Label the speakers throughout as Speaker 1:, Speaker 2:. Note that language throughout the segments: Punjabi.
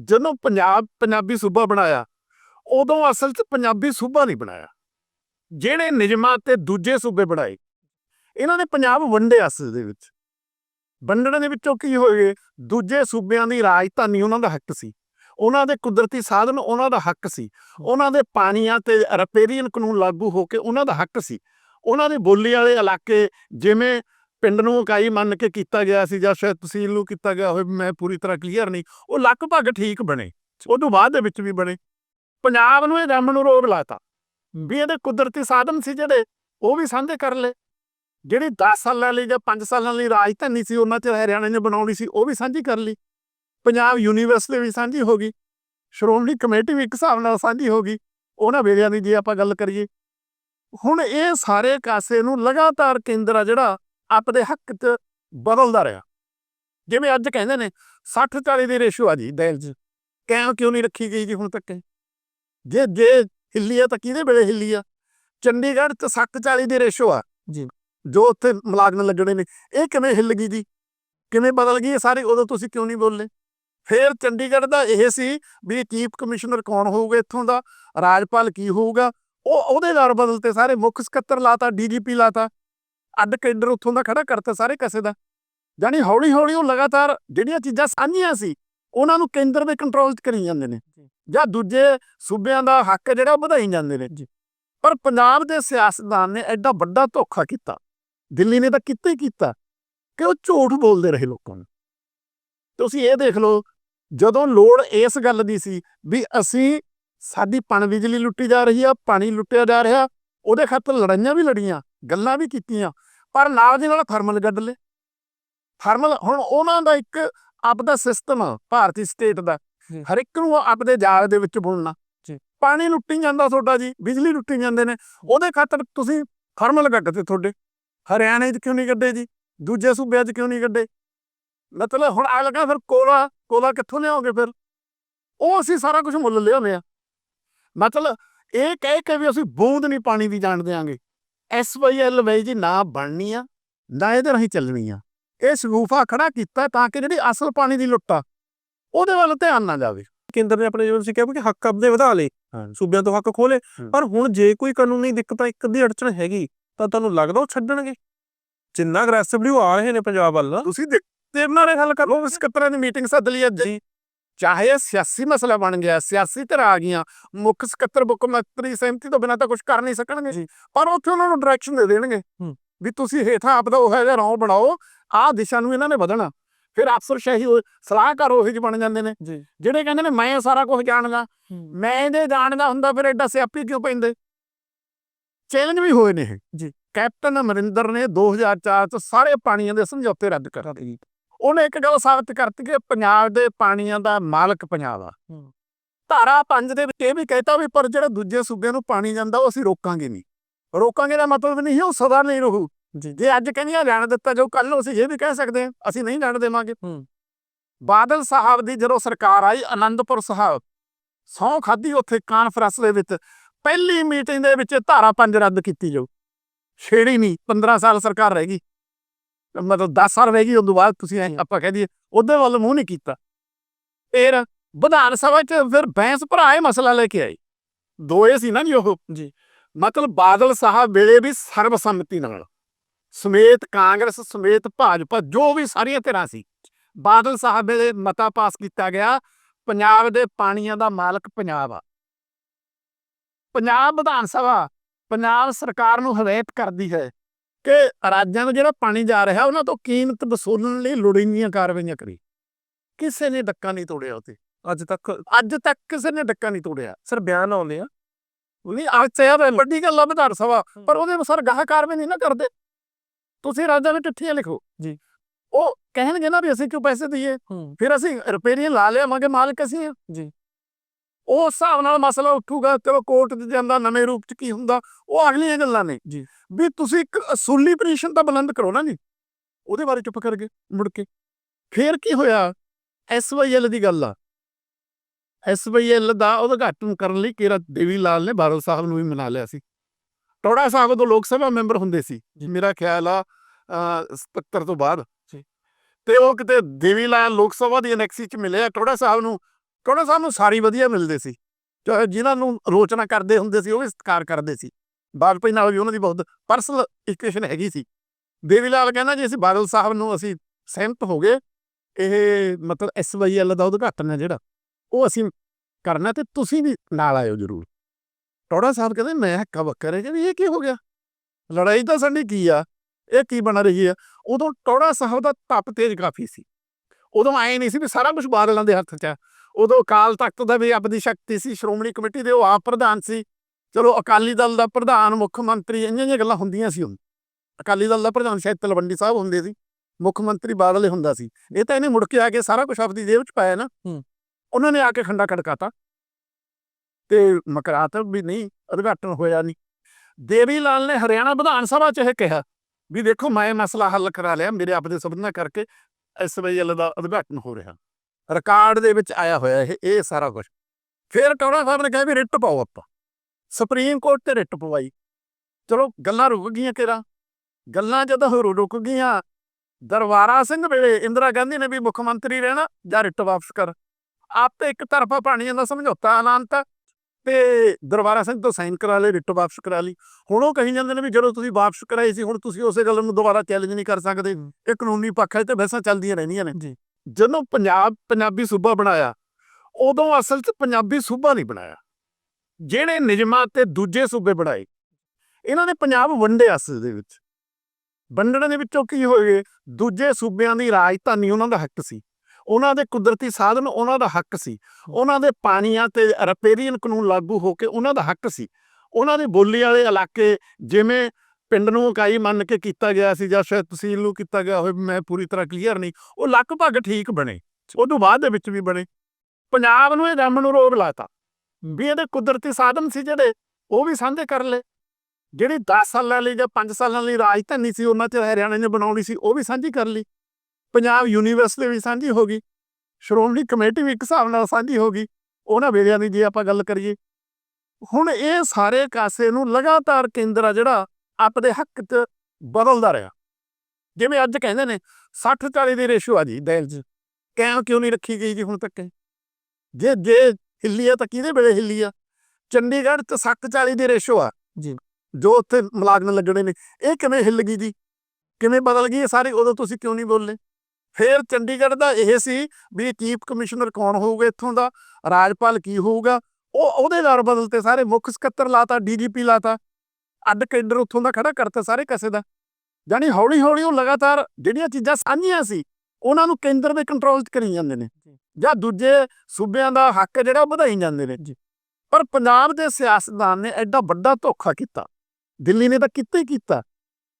Speaker 1: ਜਦੋਂ ਪੰਜਾਬ, ਪੰਜਾਬੀ ਸੂਬਾ ਬਣਾਇਆ, ਉਦੋਂ ਅਸਲ 'ਚ ਪੰਜਾਬੀ ਸੂਬਾ ਨਹੀਂ ਬਣਾਇਆ। ਜਿਹੜੇ ਨਿਯਮਾਂ ਤੇ ਦੂਜੇ ਸੂਬੇ ਬਣਾਏ, ਇਹਨਾਂ ਨੇ ਪੰਜਾਬ ਵੰਡੇ ਅਸਲ ਦੇ ਵਿੱਚ। ਵੰਡਣ ਦੇ ਵਿੱਚੋਂ ਕੀ ਹੋਏ? ਦੂਜੇ ਸੂਬਿਆਂ ਦੀ ਰਾਜਧਾਨੀ ਉਹਨਾਂ ਦਾ ਹੱਕ ਸੀ। ਉਹਨਾਂ ਦੇ ਕੁਦਰਤੀ ਸਾਧਨ ਉਹਨਾਂ ਦਾ ਹੱਕ ਸੀ। ਉਹਨਾਂ ਦੇ ਪਾਣੀਆਂ ਤੇ ਰਪੇਰੀਅਨ ਕਾਨੂੰਨ ਲਾਗੂ ਹੋ ਕੇ ਉਹਨਾਂ ਦਾ ਹੱਕ ਸੀ। ਉਹਨਾਂ ਦੇ ਬੋਲੀ ਵਾਲੇ ਇਲਾਕੇ ਜਿਵੇਂ ਪਿੰਡ ਨੂੰ ਇਕਾਈ ਮੰਨ ਕੇ ਕੀਤਾ ਗਿਆ ਸੀ ਜਾਂ ਸ਼ਾਇਦ ਤਹਿਸੀਲ ਨੂੰ ਕੀਤਾ ਗਿਆ ਹੋਵੇ, ਮੈਂ ਪੂਰੀ ਤਰ੍ਹਾਂ ਕਲੀਅਰ ਨਹੀਂ। ਉਹ ਲਗਭਗ ਠੀਕ ਬਣੇ। ਉਹ ਤੋਂ ਬਾਅਦ ਦੇ ਵਿੱਚ ਵੀ ਬਣੇ। ਪੰਜਾਬ ਨੂੰ ਇਹ ਰੰਮ ਨੂੰ ਰੋਗ ਲਾਤਾ। ਵੀ ਇਹਦੇ ਕੁਦਰਤੀ ਸਾਧਨ ਸੀ ਜਿਹੜੇ, ਉਹ ਵੀ ਸਾਂਝੇ ਕਰ ਲਏ। ਜਿਹੜੀ 10 ਸਾਲਾਂ ਲਈ ਜਾਂ 5 ਸਾਲਾਂ ਲਈ ਰਾਜਧਾਨੀ ਸੀ, ਉਹਨਾਂ ਚ ਹਰਿਆਣੇ ਨੇ ਬਣਾਉਣੀ ਸੀ, ਉਹ ਵੀ ਸਾਂਝੀ ਕਰ ਲਈ। ਪੰਜਾਬ ਯੂਨੀਵਰਸਿਟੀ ਵੀ ਸਾਂਝੀ ਹੋ ਗਈ। ਸ਼੍ਰੋਮਣੀ ਕਮੇਟੀ ਵੀ ਇੱਕ ਹਿਸਾਬ ਨਾਲ ਸਾਂਝੀ ਹੋ ਗਈ। ਉਹਨਾਂ ਵੇਲਿਆਂ ਦੀ ਜੇ ਆਪਾਂ ਗੱਲ ਕਰੀਏ। ਹੁਣ ਇਹ ਸਾਰੇ ਕਾਸੇ ਨੂੰ ਲਗਾਤਾਰ ਕੇਂਦਰ ਆ ਜਿਹੜਾ ਆਪਦੇ ਹੱਕ 'ਚ ਬਦਲਦਾ ਰਿਹਾ। ਜਿਵੇਂ ਅੱਜ ਕਹਿੰਦੇ ਨੇ 60 40 ਦੀ ਰੇਸ਼ੋ ਆ ਜੀ ਦੈਲ 'ਚ। ਕਿਉਂ ਕਿਉਂ ਨਹੀਂ ਰੱਖੀ ਗਈ ਜੀ ਹੁਣ ਤੱਕ? ਜੇ ਜੇ ਹਿੱਲੀ ਆ ਤਾਂ ਕਿਹਦੇ ਵੇਲੇ ਹਿੱਲੀ ਆ? ਚੰਡੀਗੜ੍ਹ 'ਚ 60 40 ਦੀ ਰੇਸ਼ੋ ਆ।
Speaker 2: ਜੀ।
Speaker 1: ਜੋ ਉੱਥੇ ਮੁਲਾਜ਼ਮ ਲੱਗਣੇ ਨੇ ਇਹ ਕਿਵੇਂ ਹਿੱਲ ਗਈ ਜੀ? ਕਿਵੇਂ ਬਦਲ ਗਈ ਸਾਰੇ? ਉਦੋਂ ਤੁਸੀਂ ਕਿਉਂ ਨਹੀਂ ਬੋਲੇ? ਫਿਰ ਚੰਡੀਗੜ੍ਹ ਦਾ ਇਹ ਸੀ ਵੀ ਚੀਫ ਕਮਿਸ਼ਨਰ ਕੌਣ ਹੋਊਗਾ ਇੱਥੋਂ ਦਾ? ਰਾਜਪਾਲ ਕੀ ਹੋਊਗਾ? ਉਹ ਉਹਦੇ ਨਾਲ ਬਦਲਤੇ ਸਾਰੇ ਮੁੱਖ ਸਕੱਤਰ ਲਾਤਾ ਡੀਜੀਪੀ ਲਾਤਾ। ਅੱਡ ਕੇਡਰ ਉੱਥੋਂ ਦਾ ਖੜਾ ਕਰਤਾ ਸਾਰੇ ਕਿਸੇ ਦਾ। ਜਾਨੀ ਹੌਲੀ ਹੌਲੀ ਉਹ ਲਗਾਤਾਰ ਜਿਹੜੀਆਂ ਚੀਜ਼ਾਂ ਸਾਂਝੀਆਂ ਸੀ ਉਹਨਾਂ ਨੂੰ ਕੇਂਦਰ ਦੇ ਕੰਟਰੋਲ 'ਚ ਕਰੀ ਜਾਂਦੇ ਨੇ। ਜਾਂ। ਦੂਜੇ ਸੂਬਿਆਂ ਦਾ ਹੱਕ ਜਿਹੜਾ ਉਹ ਵਧਾਈ ਜਾਂਦੇ ਨੇ। ਪਰ ਪੰਜਾਬ ਦੇ ਸਿਆਸਤਦਾਨ ਨੇ ਐਡਾ ਵੱਡਾ ਧੋਖਾ ਕੀਤਾ। ਦਿੱਲੀ ਨੇ ਤਾਂ ਕੀਤਾ ਹੀ ਕੀਤਾ ਕਿ ਉਹ ਝੂਠ ਬੋਲਦੇ ਰਹੇ ਲੋਕਾਂ ਨੂੰ। ਤੁਸੀਂ ਇਹ ਦੇਖ ਲਓ ਜਦੋਂ ਲੋੜ ਇਸ ਗੱਲ ਦੀ ਸੀ ਵੀ ਅਸੀਂ ਸਾਡੀ ਪਣ ਬਿਜਲੀ ਲੁੱਟੀ ਜਾ ਰਹੀ ਆ ਪਾਣੀ ਲੁੱਟਿਆ ਜਾ ਰਿਹਾ ਉਹਦੇ ਖਾਤਰ ਲੜਾਈਆਂ ਵੀ ਲੜੀਆਂ ਗੱਲਾਂ ਵੀ ਕੀਤੀਆਂ ਪਰ ਨਾਲ ਦੀ ਨਾਲ ਥਰਮਲ ਕੱਢ ਲਏ। ਥਰਮਲ ਹੁਣ ਉਹਨਾਂ ਦਾ ਇੱਕ ਆਪਦਾ ਸਿਸਟਮ ਆ ਭਾਰਤੀ ਸਟੇਟ ਦਾ। ਹਰ ਇੱਕ ਨੂੰ ਆਪਦੇ ਜਾਲ ਦੇ ਵਿੱਚ ਬੁਣਨਾ। ਪਾਣੀ ਲੁੱਟੀ ਜਾਂਦਾ ਤੁਹਾਡਾ ਜੀ ਬਿਜਲੀ ਲੁੱਟੀ ਜਾਂਦੇ ਨੇ। ਉਹਦੇ ਖਾਤਰ ਤੁਸੀਂ ਥਰਮਲ ਕੱਢਦੇ ਤੁਹਾਡੇ। ਹਰਿਆਣੇ 'ਚ ਕਿਉਂ ਨਹੀਂ ਕੱਢੇ ਜੀ? ਦੂਜੇ ਸੂਬਿਆਂ 'ਚ ਕਿਉਂ ਨਹੀਂ ਕੱਢੇ ਮਤਲਬ ਹੁਣ ਆ ਲੱਗਾ ਫਿਰ ਕੋਲਾ ਕੋਲਾ ਕਿੱਥੋਂ ਲਿਆਓਗੇ ਫਿਰ? ਉਹ ਅਸੀਂ ਸਾਰਾ ਕੁਝ ਮੁੱਲ ਲਿਆਉਂਦੇ ਆ। ਮਤਲਬ ਇਹ ਕਹਿ ਕੇ ਵੀ ਅਸੀਂ ਬੂੰਦ ਨਹੀਂ ਪਾਣੀ ਦੀ ਜਾਣ ਦਿਆਂਗੇ। ਐਸਵਾਈਐਲ ਵਈ ਜੀ ਨਾ ਬਣਨੀ ਆ ਨਾ ਇਹਦੇ ਰਾਹੀਂ ਚੱਲਣੀ ਆ। ਇਹ ਸ਼ਗੂਫਾ ਖੜਾ ਕੀਤਾ ਤਾਂ ਕਿ ਜਿਹੜੀ ਅਸਲ ਪਾਣੀ ਦੀ ਲੁੱਟ ਆ ਉਹਦੇ ਵੱਲ ਧਿਆਨ ਨਾ ਜਾਵੇ।
Speaker 2: ਕੇਂਦਰ ਨੇ ਆਪਣੇ ਜਿਵੇਂ ਤੁਸੀਂ ਕਿਹਾ ਕਿ ਹੱਕ ਆਪਦੇ ਵਧਾ ਲਏ ਸੂਬਿਆਂ ਤੋਂ ਹੱਕ ਖੋਲੇ। ਪਰ ਹੁਣ ਜੇ ਕੋਈ ਕਾਨੂੰਨੀ ਦਿੱਕਤਾਂ ਇੱਕ ਅੱਧੀ ਅੜਚਣ ਹੈਗੀ ਤਾਂ ਤੁਹਾਨੂੰ ਲੱਗਦਾ ਉਹ ਛੱਡਣਗੇ? ਜਿੰਨਾ ਅਗਰੈਸਿਵਲੀ ਉਹ ਆ ਰਹੇ ਨੇ ਪੰਜਾਬ ਵੱਲ।
Speaker 1: ਤੁਸੀਂ ਦੇਖ ਤੇ ਉਹਨਾਂ ਨੇ ਹੱਲ ਕਰੋ ਸਕੱਤਰਾਂ ਦੀ ਮੀਟਿੰਗ ਸੱਦ ਲਈ ਅੱਜ।
Speaker 2: ਜੀ।
Speaker 1: ਚਾਹੇ ਸਿਆਸੀ ਮਸਲਾ ਬਣ ਗਿਆ ਸਿਆਸੀ ਧਿਰਾਂ ਆ ਗਈਆਂ ਮੁੱਖ ਸਕੱਤਰ ਮੁੱਖ ਮੰਤਰੀ ਸਹਿਮਤੀ ਤੋਂ ਬਿਨਾਂ ਤਾਂ ਕੁਝ ਕਰ ਨਹੀਂ ਸਕਣਗੇ।
Speaker 2: ਜੀ।
Speaker 1: ਪਰ ਉੱਥੇ ਉਹਨਾਂ ਨੂੰ ਡਾਇਰੈਕਸ਼ਨ ਦੇ ਦੇਣਗੇ। ਵੀ ਤੁਸੀਂ ਹੇਠਾਂ ਆਪਦਾ ਉਹ ਜਿਹਾ ਰੌਂ ਬਣਾਓ ਆਹ ਦਿਸ਼ਾ ਨੂੰ ਇਹਨਾਂ ਨੇ ਵਧਣਾ ਫਿਰ ਅਫਸਰਸ਼ਾਹੀ ਸਲਾਹਕਾਰ ਉਹ ਜਿਹੇ ਬਣ ਜਾਂਦੇ ਨੇ। ਜਿਹੜੇ ਕਹਿੰਦੇ ਨੇ ਮੈਂ ਸਾਰਾ ਕੁਝ ਜਾਣਦਾ। ਮੈਂ ਇਹਦੇ ਜਾਣਦਾ ਹੁੰਦਾ ਫਿਰ ਐਡਾ ਸਿਆਪੀ ਕਿਉਂ ਪੈਂਦੇ? ਚੈਲੰਜ ਵੀ ਹੋਏ ਨੇ ਇਹ।
Speaker 2: ਜੀ।
Speaker 1: ਕੈਪਟਨ ਅਮਰਿੰਦਰ ਨੇ 2004 ਚ ਸਾਰੇ ਪਾਣੀਆਂ ਦੇ ਸਮਝੌਤੇ ਰੱਦ ਕਰ ਦਿੱਤੇ ਉਹਨੇ ਇੱਕ ਗੱਲ ਸਾਬਤ ਕਰਤੀ ਕਿ ਪੰਜਾਬ ਦੇ ਪਾਣੀਆਂ ਦਾ ਮਾਲਕ ਪੰਜਾਬ ਆ। ਧਾਰਾ 5 ਦੇ ਵਿੱਚ ਇਹ ਵੀ ਕਹਿਤਾ ਵੀ ਪਰ ਜਿਹੜਾ ਦੂਜੇ ਸੂਬਿਆਂ ਨੂੰ ਪਾਣੀ ਜਾਂਦਾ ਉਹ ਅਸੀਂ ਰੋਕਾਂਗੇ ਨਹੀਂ। ਰੋਕਾਂਗੇ ਦਾ ਮਤਲਬ ਨਹੀਂ ਉਹ ਸਦਾ ਨਹੀਂ ਰਹੂ।
Speaker 2: ਜੀ
Speaker 1: ਜੇ। ਅੱਜ ਕਹਿੰਦੀਆਂ ਲੈਣ ਦਿੱਤਾ ਜੋ ਕੱਲ ਨੂੰ ਅਸੀਂ ਇਹ ਵੀ ਕਹਿ ਸਕਦੇ ਹਾਂ ਅਸੀਂ ਨਹੀਂ ਲੈਣ ਦੇਵਾਂਗੇ। ਬਾਦਲ ਸਾਹਿਬ ਦੀ ਜਦੋਂ ਸਰਕਾਰ ਆਈ ਆਨੰਦਪੁਰ ਸਾਹਿਬ ਸਹੁੰ ਖਾਧੀ ਉੱਥੇ ਕਾਨਫਰੰਸ ਦੇ ਵਿੱਚ ਪਹਿਲੀ ਮੀਟਿੰਗ ਦੇ ਵਿੱਚ ਧਾਰਾ 5 ਰੱਦ ਕੀਤੀ ਜਾਊ। ਛੇੜੀ ਨਹੀਂ 15 ਸਾਲ ਸਰਕਾਰ ਰਹਿ ਗਈ। ਮਤਲਬ 10 ਸਾਲ ਰਹਿ ਗਈ ਉਦੋਂ ਬਾਅਦ ਤੁਸੀਂ ਆਪਾਂ ਕਹਿ ਦਈਏ ਉਹਦੇ ਵੱਲ ਮੂੰਹ ਨਹੀਂ ਕੀਤਾ। ਫਿਰ ਵਿਧਾਨ ਸਭਾ 'ਚ ਫਿਰ ਬੈਂਸ ਭਰਾ ਇਹ ਮਸਲਾ ਲੈ ਕੇ ਆਈ ਦੋਏ ਸੀ ਨਾ ਜੀ ਉਹ।
Speaker 2: ਜੀ।
Speaker 1: ਮਤਲਬ ਬਾਦਲ ਸਾਹਿਬ ਵੇਲੇ ਵੀ ਸਰਬਸੰਮਤੀ ਨਾਲ ਸਮੇਤ ਕਾਂਗਰਸ ਸਮੇਤ ਭਾਜਪਾ ਜੋ ਵੀ ਸਾਰੀਆਂ ਧਿਰਾਂ ਸੀ ਬਾਦਲ ਸਾਹਿਬ ਵੇਲੇ ਮਤਾ ਪਾਸ ਕੀਤਾ ਗਿਆ ਪੰਜਾਬ ਦੇ ਪਾਣੀਆਂ ਦਾ ਮਾਲਕ ਪੰਜਾਬ ਆ। ਪੰਜਾਬ ਵਿਧਾਨ ਸਭਾ ਪੰਜਾਬ ਸਰਕਾਰ ਨੂੰ ਹਦਾਇਤ ਕਰਦੀ ਹੈ ਕਿ ਰਾਜਾਂ ਨੂੰ ਜਿਹੜਾ ਪਾਣੀ ਜਾ ਰਿਹਾ ਉਹਨਾਂ ਤੋਂ ਕੀਮਤ ਵਸੂਲਣ ਲਈ ਲੋੜੀਂਦੀਆਂ ਕਾਰਵਾਈਆਂ ਕਰੀ। ਕਿਸੇ ਨੇ ਡੱਕਾ ਨਹੀਂ ਤੋੜਿਆ ਉਤੇ
Speaker 2: ਅੱਜ ਤੱਕ
Speaker 1: ਅੱਜ ਤੱਕ ਕਿਸੇ ਨੇ ਡੱਕਾ ਨਹੀਂ ਤੋੜਿਆ।
Speaker 2: ਸਰ ਬਿਆਨ ਆਉਂਦੇ ਆ?
Speaker 1: ਨਹੀਂ ਅੱਜ ਤੇ ਯਾਰ ਵੱਡੀ ਗੱਲ ਆ ਵਿਧਾਨ ਸਭਾ। ਪਰ ਉਹਦੇ ਅਨੁਸਾਰ ਗਾਹ ਕਾਰਵਾਈ ਨਹੀਂ ਨਾ ਕਰਦੇ। ਤੁਸੀਂ ਰਾਜਾਂ ਵਿੱਚ ਚਿੱਠੀਆਂ ਲਿਖੋ।
Speaker 2: ਜੀ।
Speaker 1: ਉਹ ਕਹਿਣਗੇ ਨਾ ਵੀ ਅਸੀਂ ਕਿਉਂ ਪੈਸੇ ਦਈਏ? ਫਿਰ ਅਸੀਂ ਰਿਪੇਰੀਅਨ ਲਾ ਲਿਆਵਾਂਗੇ ਮਾਲਕ ਅਸੀਂ
Speaker 2: ਜੀ।
Speaker 1: ਉਹ ਹਿਸਾਬ ਨਾਲ ਮਸਲਾ ਉੱਠੂਗਾ ਚਲੋ ਕੋਰਟ 'ਚ ਜਾਂਦਾ ਨਵੇਂ ਰੂਪ 'ਚ ਕੀ ਹੁੰਦਾ ਉਹ ਅਗਲੀਆਂ ਗੱਲਾਂ ਨੇ।
Speaker 2: ਜੀ।
Speaker 1: ਵੀ ਤੁਸੀਂ ਇੱਕ ਅਸੂਲੀ ਪੋਜੀਸ਼ਨ ਤਾਂ ਬੁਲੰਦ ਕਰੋ ਨਾ ਜੀ। ਉਹਦੇ ਬਾਰੇ ਚੁੱਪ ਕਰ ਗਏ ਮੁੜ ਕੇ। ਫੇਰ ਕੀ ਹੋਇਆ? ਐਸਵਾਈਐਲ ਦੀ ਗੱਲ ਆ। ਐਸਵਾਈਐਲ ਦਾ ਉਦਘਾਟਨ ਕਰਨ ਲਈ ਕੇਰਾ ਦੇਵੀ ਲਾਲ ਨੇ ਬਾਦਲ ਸਾਹਿਬ ਨੂੰ ਵੀ ਮਨਾ ਲਿਆ ਸੀ। ਟੋੜਾ ਸਾਹਿਬ ਉਦੋਂ ਲੋਕ ਸਭਾ ਮੈਂਬਰ ਹੁੰਦੇ ਸੀ। ਮੇਰਾ ਖਿਆਲ ਆ ਅਹ, 77 ਤੋਂ ਬਾਅਦ।
Speaker 2: ਜੀ।
Speaker 1: ਤੇ ਉਹ ਕਿਤੇ ਦੇਵੀ ਲਾਲ ਲੋਕ ਸਭਾ ਦੀ ਅਨੈਕਸੀ ਚ ਮਿਲਿਆ ਟੋੜਾ ਸਾਹਿਬ ਨੂੰ ਕਿਉਂਕਿ ਸਾਨੂੰ ਸਾਰੀ ਵਧੀਆ ਮਿਲਦੇ ਸੀ। ਚਾਹੇ ਜਿਨ੍ਹਾਂ ਨੂੰ ਰੋਚਨਾ ਕਰਦੇ ਹੁੰਦੇ ਸੀ, ਉਹ ਵੀ ਸਤਿਕਾਰ ਕਰਦੇ ਸੀ। ਵਾਜਪਾਈ ਨਾਲ ਵੀ ਉਹਨਾਂ ਦੀ ਬਹੁਤ ਪਰਸਨਲ ਇਕੁਏਸ਼ਨ ਹੈਗੀ ਸੀ। ਦੇਵੀ ਲਾਲ ਕਹਿੰਦਾ ਜੀ, ਅਸੀਂ ਬਾਦਲ ਸਾਹਿਬ ਨੂੰ ਅਸੀਂ ਸਹਿਮਤ ਹੋ ਗਏ। ਇਹ ਮਤਲਬ ਐਸਵਾਈਐਲ ਦਾ ਉਦਘਾਟਨ ਹੈ ਜਿਹੜਾ, ਉਹ ਅਸੀਂ ਕਰਨਾ ਤੇ ਤੁਸੀਂ ਵੀ ਨਾਲ ਆਇਓ ਜ਼ਰੂਰ। ਟੋੜਾ ਸਾਹਿਬ ਕਹਿੰਦੇ, ਮੈਂ ਹੱਕਾ ਬੱਕਰ ਹੈ ਕਹਿੰਦੇ ਇਹ ਕੀ ਹੋ ਗਿਆ? ਲੜਾਈ ਤਾਂ ਸਾਡੀ ਕੀ ਆ? ਇਹ ਕੀ ਬਣ ਰਹੀ ਹੈ ਉਦੋਂ ਟੋੜਾ ਸਾਹਿਬ ਦਾ ਤਪ ਤੇਜ ਕਾਫੀ ਸੀ। ਉਦੋਂ ਆਏ ਨਹੀਂ ਸੀ ਵੀ ਸਾਰਾ ਕੁਝ ਬਾਦਲਾਂ ਦੇ ਹੱਥ 'ਚ ਆ। ਉਦੋਂ ਅਕਾਲ ਤਖਤ ਦਾ ਵੀ ਆਪਦੀ ਸ਼ਕਤੀ ਸੀ ਸ਼੍ਰੋਮਣੀ ਕਮੇਟੀ ਦੇ ਉਹ ਆਪ ਪ੍ਰਧਾਨ ਸੀ। ਚਲੋ ਅਕਾਲੀ ਦਲ ਦਾ ਪ੍ਰਧਾਨ ਮੁੱਖ ਮੰਤਰੀ ਇੰਨੀਆਂ ਜਿਹੀਆਂ ਗੱਲਾਂ ਹੁੰਦੀਆਂ ਸੀ ਹੁਣ। ਅਕਾਲੀ ਦਲ ਦਾ ਪ੍ਰਧਾਨ ਸ਼ਾਇਦ ਤਲਵੰਡੀ ਸਾਹਿਬ ਹੁੰਦੇ ਸੀ ਮੁੱਖ ਮੰਤਰੀ ਬਾਦਲ ਹੁੰਦਾ ਸੀ। ਇਹ ਤਾਂ ਇਹਨੇ ਮੁੜ ਕੇ ਆ ਕੇ ਸਾਰਾ ਕੁਝ ਆਪਦੀ ਜੇਬ 'ਚ ਪਾਇਆ ਨਾ। ਉਹਨਾਂ ਨੇ ਆ ਕੇ ਖੰਡਾ ਖੜਕਾਤਾ। ਤੇ ਮਕਰਾਤਾ ਵੀ ਨਹੀਂ ਉਦਘਾਟਨ ਹੋਇਆ ਨਹੀਂ। ਦੇਵੀ ਲਾਲ ਨੇ ਹਰਿਆਣਾ ਵਿਧਾਨ ਸਭਾ 'ਚ ਇਹ ਕਿਹਾ ਵੀ ਦੇਖੋ ਮੈਂ ਮਸਲਾ ਹੱਲ ਕਰਾ ਲਿਆ ਮੇਰੇ ਆਪ ਦੇ ਸਬੰਧਾਂ ਕਰਕੇ ਐਸਵਾਈਐਲ ਦਾ ਉਦਘਾਟਨ ਹੋ ਰਿਹਾ। ਰਿਕਾਰਡ ਦੇ ਵਿੱਚ ਆਇਆ ਹੋਇਆ ਇਹ ਇਹ ਸਾਰਾ ਕੁਝ ਫਿਰ ਟੌੜਾ ਸਾਹਿਬ ਨੇ ਕਿਹਾ ਵੀ ਰਿਟ ਪਾਓ ਆਪਾਂ। ਸੁਪਰੀਮ ਕੋਰਟ ਤੇ ਰਿਟ ਪਵਾਈ। ਚਲੋ ਗੱਲਾਂ ਰੁਕ ਗਈਆਂ ਕਿਰਾ। ਗੱਲਾਂ ਜਦੋਂ ਰੁ- ਰੁਕ ਗਈਆਂ ਦਰਬਾਰਾ ਸਿੰਘ ਵੇਲੇ ਇੰਦਰਾ ਗਾਂਧੀ ਨੇ ਵੀ ਮੁੱਖ ਮੰਤਰੀ ਰਹਿਣਾ ਜਾਂ ਰਿਟ ਵਾਪਸ ਕਰ। ਆਪੇ ਇੱਕ ਤਰਫਾ ਪਾਣੀਆਂ ਦਾ ਸਮਝੌਤਾ ਐਲਾਨਤਾ ਤੇ ਦਰਬਾਰਾ ਸਿੰਘ ਤੋਂ ਸਾਈਨ ਕਰਾ ਲਏ ਰਿਟ ਵਾਪਸ ਕਰਾ ਲਈ। ਹੁਣ ਉਹ ਕਹੀ ਜਾਂਦੇ ਨੇ ਵੀ ਜਦੋਂ ਤੁਸੀਂ ਵਾਪਸ ਕਰਾਈ ਸੀ ਹੁਣ ਤੁਸੀਂ ਉਸੇ ਗੱਲ ਨੂੰ ਦੁਬਾਰਾ ਚੈਲੰਜ ਨਹੀਂ ਕਰ ਸਕਦੇ। ਇਹ ਕਾਨੂੰਨੀ ਪੱਖ ਹੈ ਤੇ ਬਹਿਸਾਂ ਚੱਲਦੀਆਂ ਰਹਿੰਦੀਆਂ ਨੇ।
Speaker 2: ਜੀ।
Speaker 1: ਜਦੋਂ ਪੰਜਾਬ, ਪੰਜਾਬੀ ਸੂਬਾ ਬਣਾਇਆ, ਉਦੋਂ ਅਸਲ 'ਚ ਪੰਜਾਬੀ ਸੂਬਾ ਨਹੀਂ ਬਣਾਇਆ। ਜਿਹੜੇ ਨਿਯਮਾਂ ਤੇ ਦੂਜੇ ਸੂਬੇ ਬਣਾਏ, ਇਹਨਾਂ ਨੇ ਪੰਜਾਬ ਵੰਡੇ ਅਸਲ ਦੇ ਵਿੱਚ। ਵੰਡਣ ਦੇ ਵਿੱਚੋਂ ਕੀ ਹੋਏ ਦੂਜੇ ਸੂਬਿਆਂ ਦੀ ਰਾਜਧਾਨੀ ਉਹਨਾਂ ਦਾ ਹੱਕ ਸੀ। ਉਹਨਾਂ ਦੇ ਕੁਦਰਤੀ ਸਾਧਨ ਉਹਨਾਂ ਦਾ ਹੱਕ ਸੀ। ਉਹਨਾਂ ਦੇ ਪਾਣੀਆਂ ਤੇ ਰਪੇਰੀਅਨ ਕਾਨੂੰਨ ਲਾਗੂ ਹੋ ਕੇ ਉਹਨਾਂ ਦਾ ਹੱਕ ਸੀ। ਉਹਨਾਂ ਦੇ ਬੋਲੀ ਵਾਲੇ ਇਲਾਕੇ ਜਿਵੇਂ ਪਿੰਡ ਨੂੰ ਇਕਾਈ ਮੰਨ ਕੇ ਕੀਤਾ ਗਿਆ ਸੀ ਜਾਂ ਸ਼ਾਇਦ ਤਹਿਸੀਲ ਨੂੰ ਕੀਤਾ ਗਿਆ ਹੋਵੇ, ਮੈਂ ਪੂਰੀ ਤਰ੍ਹਾਂ ਕਲੀਅਰ ਨਹੀਂ। ਉਹ ਲਗਭਗ ਠੀਕ ਬਣੇ। ਉਦੋਂ ਬਾਅਦ ਦੇ ਵਿੱਚ ਵੀ ਬਣੇ। ਪੰਜਾਬ ਨੂੰ ਇਹ ਰੰਮ ਨੂੰ ਰੋਗ ਲਾਤਾ। ਵੀ ਇਹਦੇ ਕੁਦਰਤੀ ਸਾਧਨ ਸੀ ਜਿਹੜੇ, ਉਹ ਵੀ ਸਾਂਝੇ ਕਰ ਲਏ। ਜਿਹੜੀ 10 ਸਾਲਾਂ ਲਈ ਜਾਂ 5 ਸਾਲਾਂ ਲਈ ਰਾਜਧਾਨੀ ਸੀ, ਉਹਨਾਂ ਤੇ ਹਰਿਆਣਾ ਨੇ ਬਣਾਉਣੀ ਸੀ, ਉਹ ਵੀ ਸਾਂਝੀ ਕਰ ਲਈ। ਪੰਜਾਬ ਯੂਨੀਵਰਸਿਟੀ ਵੀ ਸਾਂਝੀ ਹੋ ਗਈ। ਸ਼੍ਰੋਮਣੀ ਕਮੇਟੀ ਵੀ ਇੱਕ ਹਿਸਾਬ ਨਾਲ ਸਾਂਝੀ ਹੋ ਗਈ। ਉਹਨਾਂ ਵੇਲਿਆਂ ਦੀ ਜੇ ਆਪਾਂ ਗੱਲ ਕਰੀਏ। ਹੁਣ ਇਹ ਸਾਰੇ ਕਾਸੇ ਨੂੰ ਲਗਾਤਾਰ ਕੇਂਦਰ ਆ ਜਿਹੜਾ ਆਪਦੇ ਹੱਕ 'ਚ ਬਦਲਦਾ ਰਿਹਾ। ਜਿਵੇਂ ਅੱਜ ਕਹਿੰਦੇ ਨੇ 60 40 ਦੀ ਰੇਸ਼ੋ ਆ ਜੀ ਦੈਲ 'ਚ। ਕਿਉਂ ਕਿਉਂ ਨਹੀਂ ਰੱਖੀ ਗਈ ਜੀ ਹੁਣ ਤੱਕ? ਜੇ ਜੇ ਹਿੱਲੀ ਆ ਤਾਂ ਕਿਹਦੇ ਵੇਲੇ ਹਿੱਲੀ ਆ? ਚੰਡੀਗੜ੍ਹ 'ਚ 60 40 ਦੀ ਰੇਸ਼ੋ ਆ।
Speaker 2: ਜੀ।
Speaker 1: ਜੋ ਉੱਥੇ ਮੁਲਾਜ਼ਮ ਲੱਗਣੇ ਨੇ ਇਹ ਕਿਵੇਂ ਹਿੱਲ ਗਈ ਜੀ? ਕਿਵੇਂ ਬਦਲ ਗਈ ਸਾਰੇ ਉਦੋਂ ਤੁਸੀਂ ਕਿਉਂ ਨਹੀਂ ਬੋਲੇ? ਫਿਰ ਚੰਡੀਗੜ੍ਹ ਦਾ ਇਹ ਸੀ ਵੀ ਚੀਫ ਕਮਿਸ਼ਨਰ ਕੌਣ ਹੋਊਗਾ ਇੱਥੋਂ ਦਾ ਰਾਜਪਾਲ ਕੀ ਹੋਊਗਾ? ਉਹ ਉਹਦੇ ਨਾਲ ਬਦਲਤੇ ਸਾਰੇ ਮੁੱਖ ਸਕੱਤਰ ਲਾਤਾ ਡੀਜੀਪੀ ਲਾਤਾ। ਅੱਡ ਕੇਂਦਰ ਉੱਥੋਂ ਦਾ ਖੜਾ ਕਰਤਾ ਸਾਰੇ ਕਿਸੇ ਦਾ। ਜਾਨੀ ਹੌਲੀ ਹੌਲੀ ਉਹ ਲਗਾਤਾਰ ਜਿਹੜੀਆਂ ਚੀਜ਼ਾਂ ਸਾਂਝੀਆਂ ਸੀ ਉਹਨਾਂ ਨੂੰ ਕੇਂਦਰ ਦੇ ਕੰਟਰੋਲ 'ਚ ਕਰੀ ਜਾਂਦੇ ਨੇ। ਜਾਂ। ਦੂਜੇ ਸੂਬਿਆਂ ਦਾ ਹੱਕ ਜਿਹੜਾ ਉਹ ਵਧਾਈ ਜਾਂਦੇ ਨੇ। ਪਰ ਪੰਜਾਬ ਦੇ ਸਿਆਸਤਦਾਨ ਨੇ ਐਡਾ ਵੱਡਾ ਧੋਖਾ ਕੀਤਾ। ਦਿੱਲੀ ਨੇ ਤਾਂ ਕੀਤਾ ਹੀ ਕੀਤਾ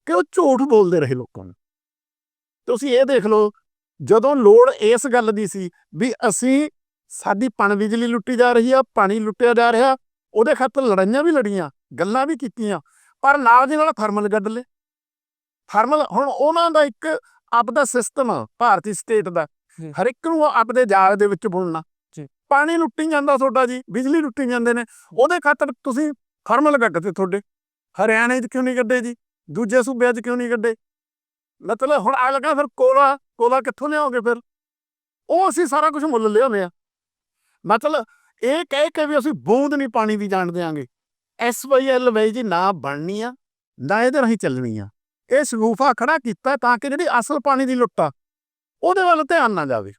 Speaker 1: ਕਿ ਉਹ ਝੂਠ ਬੋਲਦੇ ਰਹੇ ਲੋਕਾਂ ਨੂੰ। ਤੁਸੀਂ ਇਹ ਦੇਖ ਲਓ ਜਦੋਂ ਲੋੜ ਇਸ ਗੱਲ ਦੀ ਸੀ ਵੀ ਅਸੀਂ ਸਾਡੀ ਪਣ ਬਿਜਲੀ ਲੁੱਟੀ ਜਾ ਰਹੀ ਆ ਪਾਣੀ ਲੁੱਟਿਆ ਜਾ ਰਿਹਾ ਉਹਦੇ ਖਾਤਰ ਲੜਾਈਆਂ ਵੀ ਲੜੀਆਂ। ਗੱਲਾਂ ਵੀ ਕੀਤੀਆਂ ਪਰ ਨਾਲ ਦੀ ਨਾਲ ਫਾਰਮਲ ਕੱਢ ਲਏ। ਫਾਰਮਲ ਹੁਣ ਉਹਨਾਂ ਦਾ ਇੱਕ ਆਪਦਾ ਸਿਸਟਮ ਆ ਭਾਰਤੀ ਸਟੇਟ ਦਾ। ਹਰ ਇੱਕ ਨੂੰ ਆਪਦੇ ਜਾਲ ਦੇ ਵਿੱਚ ਬੁਣਨਾ। ਪਾਣੀ ਲੁੱਟੀ ਜਾਂਦਾ ਤੁਹਾਡਾ ਜੀ ਬਿਜਲੀ ਲੁੱਟੀ ਜਾਂਦੇ ਨੇ। ਉਹਦੇ ਖਾਤਰ ਤੁਸੀਂ ਫਾਰਮਲ ਕੱਢਦੇ ਤੁਹਾਡੇ। ਹਰਿਆਣੇ 'ਚ ਕਿਉਂ ਨਹੀਂ ਕੱਢੇ ਜੀ? ਦੂਜੇ ਸੂਬਿਆਂ 'ਚ ਕਿਉਂ ਨਹੀਂ ਕੱਢੇ ਮਤਲਬ ਹੁਣ ਆ ਲੱਗਾ ਫਿਰ ਕੋਲਾ ਕੋਲਾ ਕਿੱਥੋਂ ਲਿਆਓਗੇ ਫਿਰ? ਉਹ ਅਸੀਂ ਸਾਰਾ ਕੁਝ ਮੁੱਲ ਲਿਆਉਂਦੇ ਆ। ਮਤਲਬ ਇਹ ਕਹਿ ਕੇ ਵੀ ਅਸੀਂ ਬੂੰਦ ਨਹੀਂ ਪਾਣੀ ਦੀ ਜਾਣ ਦਿਆਂਗੇ। ਐਸਵਾਈਐਲ ਵੇ ਜੀ ਨਾ ਬਣਨੀ ਆ, ਨਾ ਇਹਦੇ ਰਾਹੀਂ ਚੱਲਣੀ ਆ। ਇਹ ਸਗੂਫਾ ਖੜਾ ਕੀਤਾ ਤਾਂ ਕਿ ਜਿਹੜੀ ਅਸਲ ਪਾਣੀ ਦੀ ਲੁੱਟ ਆ, ਉਹਦੇ ਵੱਲ ਧਿਆਨ ਨਾ ਜਾਵੇ।